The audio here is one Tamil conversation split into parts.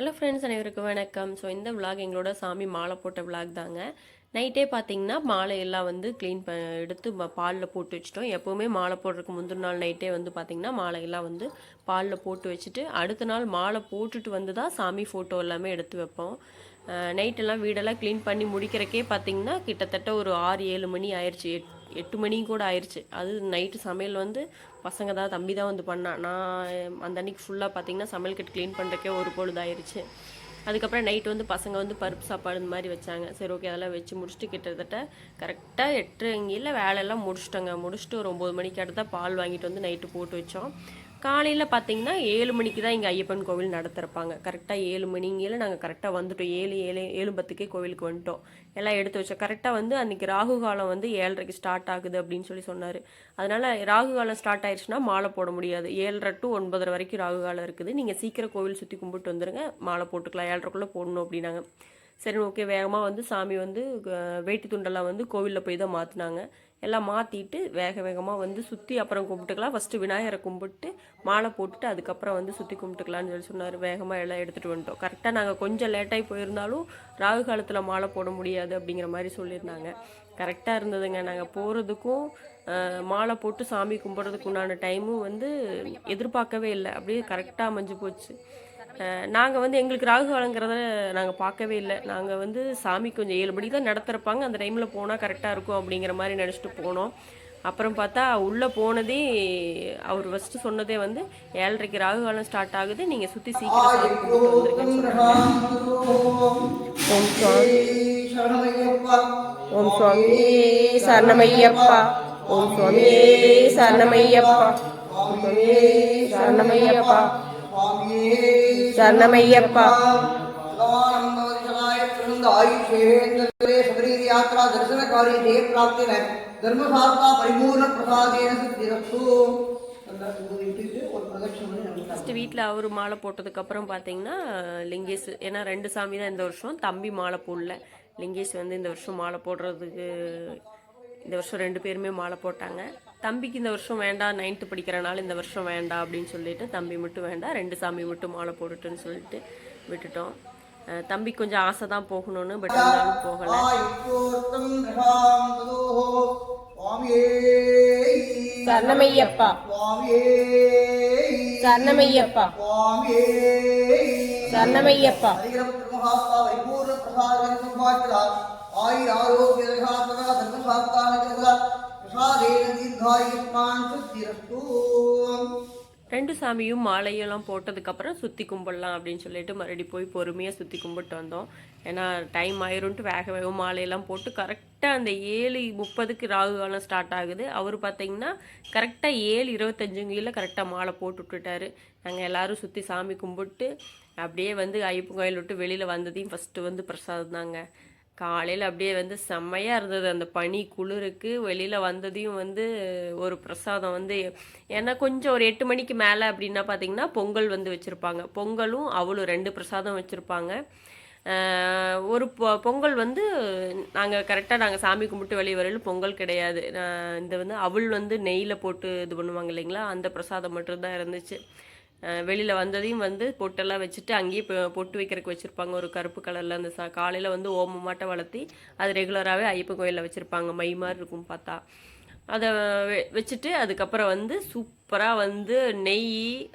ஹலோ ஃப்ரெண்ட்ஸ் அனைவருக்கும் வணக்கம். ஸோ இந்த விளாக் எங்களோட சாமி மாலை போட்ட விளாக் தாங்க. நைட்டே பார்த்தீங்கன்னா மாலை எல்லாம் வந்து க்ளீன் ப எடுத்து பாலில் போட்டு வச்சுட்டோம். எப்போவுமே மாலை போடுறதுக்கு முந்தின நாள் நைட்டே வந்து பார்த்திங்கன்னா மாலையெல்லாம் வந்து பாலில் போட்டு வச்சுட்டு அடுத்த நாள் மாலை போட்டுட்டு வந்து தான் சாமி ஃபோட்டோ எல்லாமே எடுத்து வைப்போம். நைட்டெல்லாம் வீடெல்லாம் க்ளீன் பண்ணி முடிக்கிறக்கே பார்த்தீங்கன்னா கிட்டத்தட்ட ஒரு ஆறு ஏழு மணி ஆயிடுச்சு எட் எட்டு மணியும் கூட ஆயிடுச்சு அது நைட்டு சமையல் வந்து பசங்க தான் தம்பி தான் வந்து பண்ணான் நான் அந்த அன்னைக்கு ஃபுல்லாக பார்த்தீங்கன்னா சமையல் கட்டு க்ளீன் பண்ணுறக்கே ஒரு பொழுது ஆயிடுச்சு அதுக்கப்புறம் நைட் வந்து பசங்க வந்து பருப்பு சாப்பாடு இந்த மாதிரி வச்சாங்க. சரி ஓகே அதெல்லாம் வச்சு முடிச்சுட்டு கிட்டத்தட்ட கரெக்டாக எட்டு வேலையெல்லாம் முடிச்சிட்டோங்க. முடிச்சுட்டு ஒரு ஒம்பது மணிக்கு அடுத்த பால் வாங்கிட்டு வந்து நைட்டு போட்டு வச்சோம். காலையில் பார்த்தீங்கன்னா ஏழு மணிக்கு தான் இங்கே ஐயப்பன் கோவில் நடத்திருப்பாங்க. கரெக்டாக ஏழு மணிங்கில நாங்கள் கரெக்டாக வந்துட்டோம். ஏழு ஏழு ஏழு பத்துக்கே கோவிலுக்கு வந்துட்டோம். எல்லாம் எடுத்து வச்சோம். கரெக்டாக வந்து அன்றைக்கி ராகு காலம் வந்து ஏழரைக்கு ஸ்டார்ட் ஆகுது அப்படின்னு சொல்லி சொன்னார். அதனால் ராகு காலம் ஸ்டார்ட் ஆயிடுச்சுன்னா மாலை போட முடியாது. ஏழரை டு ஒன்பதரை வரைக்கும் ராகு காலம் இருக்குது. நீங்கள் சீக்கிரம் கோவில் சுற்றி கும்பிட்டு வந்துடுங்க மாலை போட்டுக்கலாம். ஏழரைக்குள்ளே போடணும் அப்படின்னாங்க. சரி ஓகே வேகமாக வந்து சாமி வந்து வேட்டி துண்டெல்லாம் வந்து கோவிலில் போய் தான் மாற்றினாங்க எல்லாம் மாற்றிட்டு வேக வேகமாக வந்து சுற்றி அப்புறம் கும்பிட்டுக்கலாம். ஃபஸ்ட்டு விநாயகரை கும்பிட்டு மாலை போட்டுட்டு அதுக்கப்புறம் வந்து சுற்றி கும்பிட்டுக்கலாம்னு சொல்லி சொன்னார். வேகமாக எல்லாம் எடுத்துகிட்டு வந்துட்டோம். கரெக்டாக நாங்கள் கொஞ்சம் லேட்டாகி போயிருந்தாலும் ராகு காலத்தில் மாலை போட முடியாது அப்படிங்கிற மாதிரி சொல்லியிருந்தாங்க. கரெக்டாக இருந்ததுங்க. நாங்கள் போகிறதுக்கும் மாலை போட்டு சாமி கும்பிட்றதுக்கு உண்டான டைமும் வந்து எதிர்பார்க்கவே இல்லை. அப்படியே கரெக்டாக அமைஞ்சு போச்சு. நாங்கள் வந்து எங்களுக்கு ராகு காலங்கிறத நாங்கள் பார்க்கவே இல்லை. நாங்கள் வந்து சாமி கொஞ்சம் ஏழு மணிக்கு தான் நடத்துகிறப்பாங்க அந்த டைமில் போனால் கரெக்டாக இருக்கும் அப்படிங்கிற மாதிரி நினச்சிட்டு போனோம். அப்புறம் பார்த்தா உள்ளே போனதே அவர் ஃபஸ்ட்டு சொன்னதே வந்து ஏழரைக்கு ராகு காலம் ஸ்டார்ட் ஆகுது நீங்கள் சுற்றி சீக்கிரம் ஓம் சுவாமி ஓம் சுவாமி சரணமையப்பா. ஓம் சுவாமி சரணமையப்பா. ஓம் சுவாமி சரணமையப்பா. சரணமையப்பா. சபரியாத்ரா தரிசன காரிய ஜெய பிராப்தின தர்மசாஸ்தா ஃபஸ்ட்டு வீட்டில் அவர் மாலை போட்டதுக்கப்புறம் பார்த்தீங்கன்னா லிங்கேஷ் ஏன்னா ரெண்டு சாமி தான் இந்த வருஷம் தம்பி மாலை போடல. லிங்கேஷ் வந்து இந்த வருஷம் மாலை போடுறதுக்கு இந்த வருஷம் ரெண்டு பேருமே மாலை போட்டாங்க. தம்பிக்கு இந்த வருஷம் வேண்டாம் நைன்த்து படிக்கிறனால இந்த வருஷம் வேண்டாம் அப்படின்னு சொல்லிட்டு தம்பி மட்டும் வேண்டாம் ரெண்டு சாமி மட்டும் மாலை போட்டுட்டுன்னு சொல்லிட்டு விட்டுட்டோம். தம்பி கொஞ்சம் ஆசை தான் போகணும்னு பட் இருந்தாலும் போகலை. சரணமையப்பா. சரணமையப்பா. சரணமையப்பா. ஹரிகிரம் திருமகாஸ்தா பரிபூர்ண பிரசாதன சம்பாக்கிரா ஆயுர் ஆரோக்கிய ரெண்டு சாமியும் மாலையெல்லாம் போட்டதுக்கப்புறம் சுற்றி கும்பிடலாம் அப்படின்னு சொல்லிட்டு மறுபடி போய் பொறுமையாக சுற்றி கும்பிட்டு வந்தோம். ஏன்னா டைம் ஆயிரும்ட்டு வேக வேக மாலையெல்லாம் போட்டு கரெக்டாக அந்த ஏழு முப்பதுக்கு ராகு காலம் ஸ்டார்ட் ஆகுது. அவர் பார்த்தீங்கன்னா கரெக்டாக ஏழு இருபத்தஞ்சுங்கில கரெக்டாக மாலை போட்டு விட்டுட்டாரு. நாங்கள் எல்லாரும் சுற்றி சாமி கும்பிட்டு அப்படியே வந்து ஐயப்பன் கோயில் விட்டு வெளியில் வந்ததையும் ஃபஸ்ட்டு வந்து பிரசாதம் தாங்க. காலையில் அப்படியே வந்து செம்மையாக இருந்தது. அந்த பனி குளிருக்கு வெளியில் வந்ததையும் வந்து ஒரு பிரசாதம் வந்து ஏன்னா கொஞ்சம் ஒரு எட்டு மணிக்கு மேலே அப்படின்னா பார்த்தீங்கன்னா பொங்கல் வந்து வச்சுருப்பாங்க. பொங்கலும் அவளும் ரெண்டு பிரசாதம் வச்சுருப்பாங்க. ஒரு பொ பொங்கல் வந்து நாங்கள் கரெக்டாக நாங்கள் சாமி கும்பிட்டு வெளியே வரையிலும் பொங்கல் கிடையாது. நான் இந்த வந்து அவள் வந்து நெய்யில் போட்டு இது பண்ணுவாங்க இல்லைங்களா? அந்த பிரசாதம் மட்டும்தான் இருந்துச்சு. வெளியில் வந்ததையும் வந்து பொட்டெல்லாம் வச்சுட்டு அங்கேயே இப்போ பொட்டு வைக்கிறதுக்கு வச்சுருப்பாங்க. ஒரு கருப்பு கலரில் அந்த சா காலையில் வந்து ஓமமாட்டை வளர்த்தி அது ரெகுலராகவே ஐயப்பன் கோயிலில் வச்சுருப்பாங்க. மை மாதிரி இருக்கும் பார்த்தா. அதை வெ- வச்சுட்டு அதுக்கப்புறம் வந்து சூப்பராக வந்து நெய்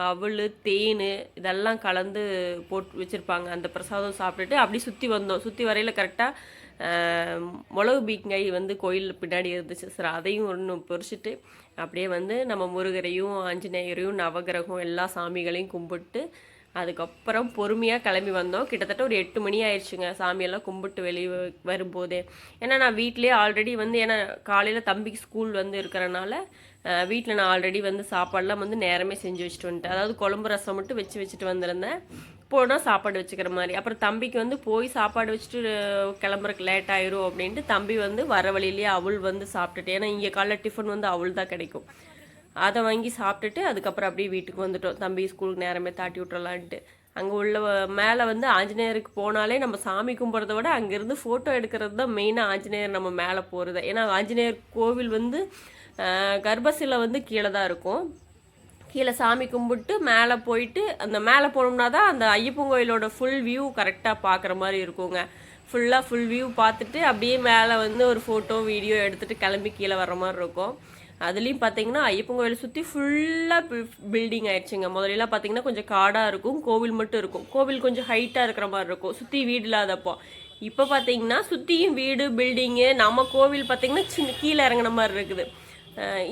அவள் தேன் இதெல்லாம் கலந்து போட்டு வச்சுருப்பாங்க. அந்த பிரசாதம் சாப்பிட்டுட்டு அப்படியே சுற்றி வந்தோம். சுற்றி வரையில் கரெக்டாக மிளகு பீக்கங்காய் வந்து கோயில் பின்னாடி இருந்துச்சு. சார் அதையும் ஒன்று பொறிச்சிட்டு அப்படியே வந்து நம்ம முருகரையும் ஆஞ்சநேயரையும் நவகிரகம் எல்லா சாமிகளையும் கும்பிட்டு அதுக்கப்புறம் பொறுமையாக கிளம்பி வந்தோம். கிட்டத்தட்ட ஒரு எட்டு மணி ஆயிடுச்சுங்க சாமியெல்லாம் கும்பிட்டு வெளியே வரும்போதே. ஏன்னா நான் வீட்டிலேயே ஆல்ரெடி வந்து ஏன்னா காலையில் தம்பிக்கு ஸ்கூல் வந்து இருக்கிறனால வீட்டில் நான் ஆல்ரெடி வந்து சாப்பாடெலாம் வந்து நேரமே செஞ்சு வச்சுட்டு வந்துட்டேன். அதாவது குழம்பு ரசம் மட்டும் வச்சு வச்சுட்டு வந்திருந்தேன். போனால் சாப்பாடு வச்சுக்கிற மாதிரி. அப்புறம் தம்பிக்கு வந்து போய் சாப்பாடு வச்சுட்டு கிளம்புறக்கு லேட் ஆயிரும் அப்படின்ட்டு தம்பி வந்து வர வழியிலேயே அவள் வந்து சாப்பிட்டுட்டு ஏன்னா இங்கே காலைல டிஃபன் வந்து அவள் தான் கிடைக்கும். அதை வாங்கி சாப்பிட்டுட்டு அதுக்கப்புறம் அப்படியே வீட்டுக்கு வந்துட்டோம். தம்பி ஸ்கூலுக்கு நேரமே தாட்டி விட்டுறலான்ட்டு. அங்கே உள்ள மேலே வந்து ஆஞ்சநேயருக்கு போனாலே நம்ம சாமி கும்பிட்றத விட அங்கேருந்து ஃபோட்டோ எடுக்கிறது தான் மெயினாக ஆஞ்சநேயர் நம்ம மேலே போகிறது ஏன்னா ஆஞ்சநேயர் கோவில் வந்து கர்ப்பசில கர்ப்பசிலை வந்து கீழே தான் இருக்கும். கீழே சாமி கும்பிட்டு மேலே போயிட்டு அந்த மேலே போனோம்னா தான் அந்த ஐயப்பன் கோயிலோட ஃபுல் வியூ கரெக்டாக பார்க்குற மாதிரி இருக்குங்க. ஃபுல்லாக ஃபுல் வியூ பார்த்துட்டு அப்படியே மேலே வந்து ஒரு ஃபோட்டோ வீடியோ எடுத்துகிட்டு கிளம்பி கீழே வர மாதிரி இருக்கும். அதுலேயும் பார்த்தீங்கன்னா ஐயப்பன் கோயிலை சுற்றி ஃபுல்லாக பில்டிங் ஆயிடுச்சுங்க. முதலெல்லாம் பார்த்தீங்கன்னா கொஞ்சம் காடாக இருக்கும் கோவில் மட்டும் இருக்கும். கோவில் கொஞ்சம் ஹைட்டாக இருக்கிற மாதிரி இருக்கும். சுற்றி வீடு இல்லாதப்போ. இப்போ பார்த்தீங்கன்னா சுற்றியும் வீடு பில்டிங்கு நம்ம கோவில் பார்த்தீங்கன்னா சின்ன கீழே இறங்குன மாதிரி இருக்குது.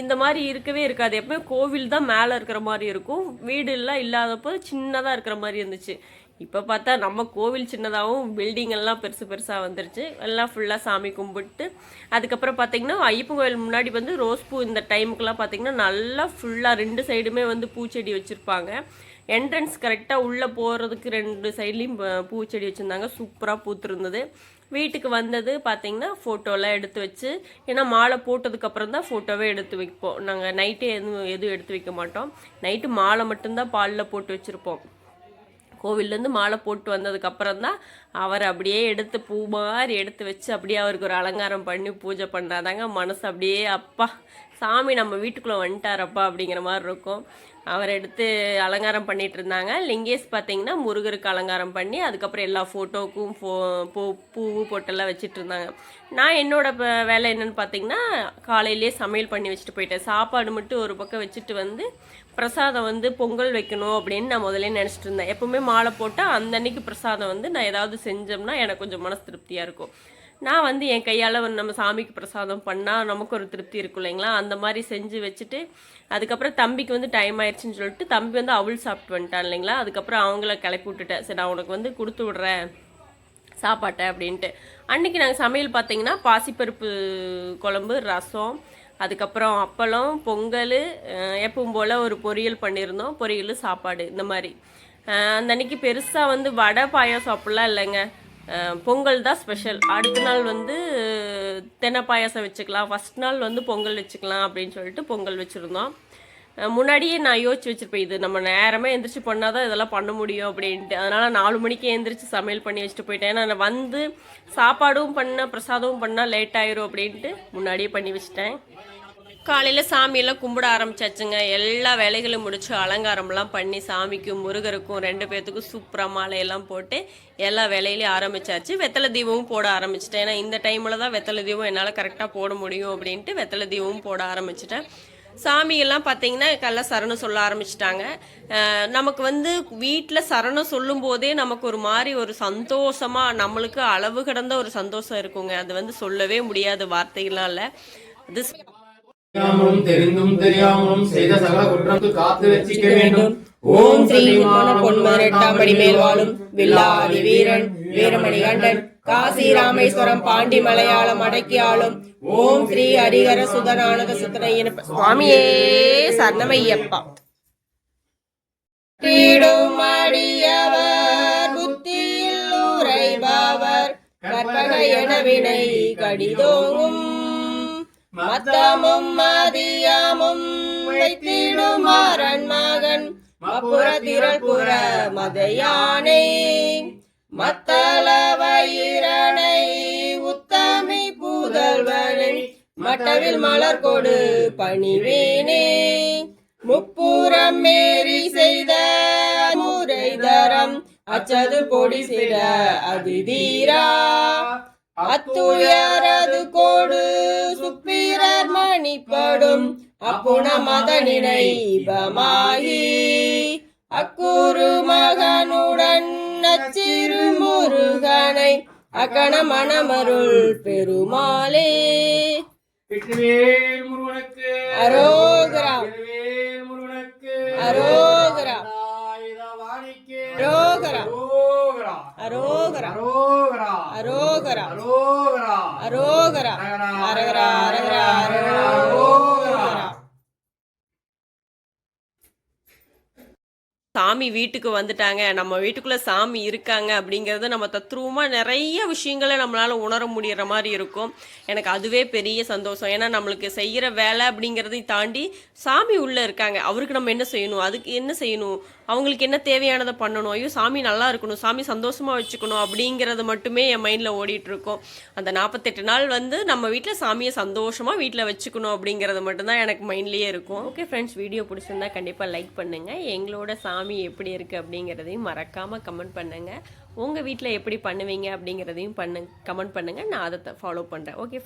இந்த மாதிரி இருக்கவே இருக்காது. எப்பவுமே கோவில் தான் மேலே இருக்கிற மாதிரி இருக்கும். வீடு எல்லாம் இல்லாதப்போ சின்னதாக இருக்கிற மாதிரி இருந்துச்சு. இப்போ பார்த்தா நம்ம கோவில் சின்னதாகவும் பில்டிங் எல்லாம் பெருசு பெருசாக வந்துருச்சு. எல்லாம் ஃபுல்லாக சாமி கும்பிட்டு அதுக்கப்புறம் பார்த்தீங்கன்னா ஐயப்பன் கோயில் முன்னாடி வந்து ரோஸ் பூ இந்த டைமுக்கெல்லாம் பார்த்தீங்கன்னா நல்லா ஃபுல்லாக ரெண்டு சைடுமே வந்து பூச்செடி வச்சுருப்பாங்க. என்ட்ரன்ஸ் கரெக்டாக உள்ளே போகிறதுக்கு ரெண்டு சைட்லேயும் பூச்செடி வச்சுருந்தாங்க. சூப்பராக பூத்துருந்தது. வீட்டுக்கு வந்தது பார்த்தீங்கன்னா ஃபோட்டோலாம் எடுத்து வச்சு ஏன்னா மாலை போட்டதுக்கப்புறம் தான் ஃபோட்டோவே எடுத்து வைப்போம். நாங்கள் நைட்டே எதுவும் எதுவும் எடுத்து வைக்க மாட்டோம். நைட்டு மாலை மட்டும்தான் பாலில் போட்டு வச்சுருப்போம். கோவில்லேருந்து மாலை போட்டு வந்ததுக்கப்புறம் தான் அவர் அப்படியே எடுத்து பூ மாதிரி எடுத்து வச்சு அப்படியே அவருக்கு ஒரு அலங்காரம் பண்ணி பூஜை பண்ணாதாங்க மனசு அப்படியே அப்பா சாமி நம்ம வீட்டுக்குள்ளே வந்துட்டாரப்பா அப்படிங்கிற மாதிரி இருக்கும். அவர் எடுத்து அலங்காரம் பண்ணிட்டு இருந்தாங்க. லிங்கேஷ் பார்த்தீங்கன்னா முருகருக்கு அலங்காரம் பண்ணி அதுக்கப்புறம் எல்லா ஃபோட்டோவுக்கும் ஃபோ பூ பூவு பொட்டெல்லாம் வச்சுட்டு இருந்தாங்க. நான் என்னோட ப- வேலை என்னன்னு பார்த்தீங்கன்னா காலையிலேயே சமையல் பண்ணி வச்சுட்டு போயிட்டேன். சாப்பாடு மட்டும் ஒரு பக்கம் வச்சுட்டு வந்து பிரசாதம் வந்து பொங்கல் வைக்கணும் அப்படின்னு நான் முதலே நினச்சிட்டு இருந்தேன். எப்போவுமே மாலை போட்டால் அந்த அன்னைக்கு பிரசாதம் வந்து நான் ஏதாவது செஞ்சோம்னா எனக்கு கொஞ்சம் மனசு திருப்தியாக இருக்கும். நான் வந்து என் கையால் நம்ம சாமிக்கு பிரசாதம் பண்ணால் நமக்கு ஒரு திருப்தி இருக்கும் இல்லைங்களா? அந்த மாதிரி செஞ்சு வச்சுட்டு அதுக்கப்புறம் தம்பிக்கு வந்து டைம் ஆயிடுச்சுன்னு சொல்லிட்டு தம்பி வந்து அவள் சாப்பிட்டு வந்துட்டான் இல்லைங்களா? அதுக்கப்புறம் அவங்கள கிளப்பி விட்டுட்டேன். சரி நான் உனக்கு வந்து கொடுத்து விட்றேன் சாப்பாட்டை அப்படின்ட்டு. அன்னைக்கு நாங்கள் சமையல் பார்த்தீங்கன்னா பாசிப்பருப்பு குழம்பு ரசம் அதுக்கப்புறம் அப்பளம் பொங்கல் எப்பவும் போல் ஒரு பொரியல் பண்ணியிருந்தோம். பொரியல் சாப்பாடு இந்த மாதிரி. அந்த அன்னைக்கு பெருசாக வந்து வடை பாயாசம் அப்படிலாம் இல்லைங்க. பொங்கல் தான் ஸ்பெஷல் அடுத்த நாள் வந்து தென்னை பாயாசம் வச்சுக்கலாம். ஃபஸ்ட் நாள் வந்து பொங்கல் வச்சுக்கலாம் அப்படின்னு சொல்லிட்டு பொங்கல் வச்சுருந்தோம். முன்னாடியே நான் யோசிச்சு வச்சுருப்பேன் இது நம்ம நேரமே எந்திரிச்சு பண்ணால் தான் இதெல்லாம் பண்ண முடியும் அப்படின்ட்டு. அதனால் நாலு மணிக்கு எந்திரிச்சு சமையல் பண்ணி வச்சுட்டு போயிட்டேன். ஏன்னா நான் வந்து சாப்பாடும் பண்ண பிரசாதமும் பண்ணால் லேட் ஆயிரும் அப்படின்ட்டு முன்னாடியே பண்ணி வச்சுட்டேன். காலையில் சாமியெல்லாம் கும்பிட ஆரம்பிச்சாச்சுங்க. எல்லா வேலைகளும் முடிச்சு அலங்காரம்லாம் பண்ணி சாமிக்கும் முருகருக்கும் ரெண்டு பேர்த்துக்கும் சூப்பராக மாலையெல்லாம் போட்டு எல்லா வேலையிலையும் ஆரம்பிச்சாச்சு. வெத்தலை தீபமும் போட ஆரம்பிச்சிட்டேன். ஏன்னா இந்த டைமில் தான் வெத்தலை தீபம் என்னால் கரெக்டாக போட முடியும் அப்படின்ட்டு வெத்தலை தீபமும் போட ஆரம்பிச்சிட்டேன். சாமியெல்லாம் பார்த்தீங்கன்னா கல்ல சரணம் சொல்ல ஆரம்பிச்சிட்டாங்க. நமக்கு வந்து வீட்டில் சரணம் சொல்லும் போதே நமக்கு ஒரு மாதிரி ஒரு சந்தோஷமாக நம்மளுக்கு அளவு கடந்த ஒரு சந்தோஷம் இருக்குங்க. அது வந்து சொல்லவே முடியாத வார்த்தைகள்லாம் இல்லை அது தெரியாமலும் தெரிந்தும் தெரியாமலும் செய்த சகல குற்றத்து காத்து ரட்சிக்க வேண்டும். ஓம் ஸ்ரீ பொன்மரெட்டாம் படி மேல் வாழும் வில்லாதி வீரன் வீரமணி கண்டன். காசி ராமேஸ்வரம் பாண்டி மலையாளம் அடக்கி ஆளும். ஓம் ஸ்ரீ ஹரிஹர சுதனானத சுத்தனையன சுவாமியே சரணமையப்பா. தீடும் அடியவர் புத்தியில் உரைபவர் கற்பக என வினை கடிதோங்கும். மத்தமும் மதியமும் உழைத்திடும் மகன். மப்புற திரள் புற மதையானை. மத்தளவயிரனை உத்தமி புதல்வனை. மட்டவில் மலர் கொடு பணிவேனே. முப்புறம் மேரி செய்த முறை தரம். அச்சது பொடி சிற அது தீரா அத்துயரது கோ அப்புண மத நினைபமாகி அக்குரு மகனுடன் நச்சிறு முருகனை அக்கண மணமருள் பெருமாளே முருகனுக்கு அரோகரா. வீட்டுக்கு வந்துட்டாங்க. நம்ம வீட்டுக்குள்ள சாமி இருக்காங்க அப்படிங்கிறது நம்ம தத்ரூபமாக நிறைய விஷயங்களை நம்மளால உணர முடியற மாதிரி இருக்கும். எனக்கு அதுவே பெரிய சந்தோஷம். ஏன்னா நம்மளுக்கு செய்கிற வேலை அப்படிங்கிறதையும் தாண்டி சாமி உள்ள இருக்காங்க. அவருக்கு நம்ம என்ன செய்யணும்? அதுக்கு என்ன செய்யணும்? அவங்களுக்கு என்ன தேவையானதை பண்ணணும். ஐயோ சாமி நல்லா இருக்கணும். சாமி சந்தோஷமாக வச்சுக்கணும் அப்படிங்கிறது மட்டுமே என் மைண்டில் ஓடிட்டுருக்கோம். அந்த நாற்பத்தெட்டு நாள் வந்து நம்ம வீட்டில் சாமியை சந்தோஷமாக வீட்டில் வச்சுக்கணும் அப்படிங்கிறது மட்டும்தான் எனக்கு மைண்ட்லேயே இருக்கும். ஓகே ஃப்ரெண்ட்ஸ் வீடியோ பிடிச்சிருந்தா கண்டிப்பாக லைக் பண்ணுங்கள் எங்களோட சாமி எப்படி இருக்குது அப்படிங்கிறதையும் மறக்காமல் கமெண்ட் பண்ணுங்கள் உங்கள் வீட்டில் எப்படி பண்ணுவீங்க அப்படிங்கிறதையும் பண்ணு கமெண்ட் பண்ணுங்கள் நான் அதை ஃபாலோ பண்ணுறேன் ஓகே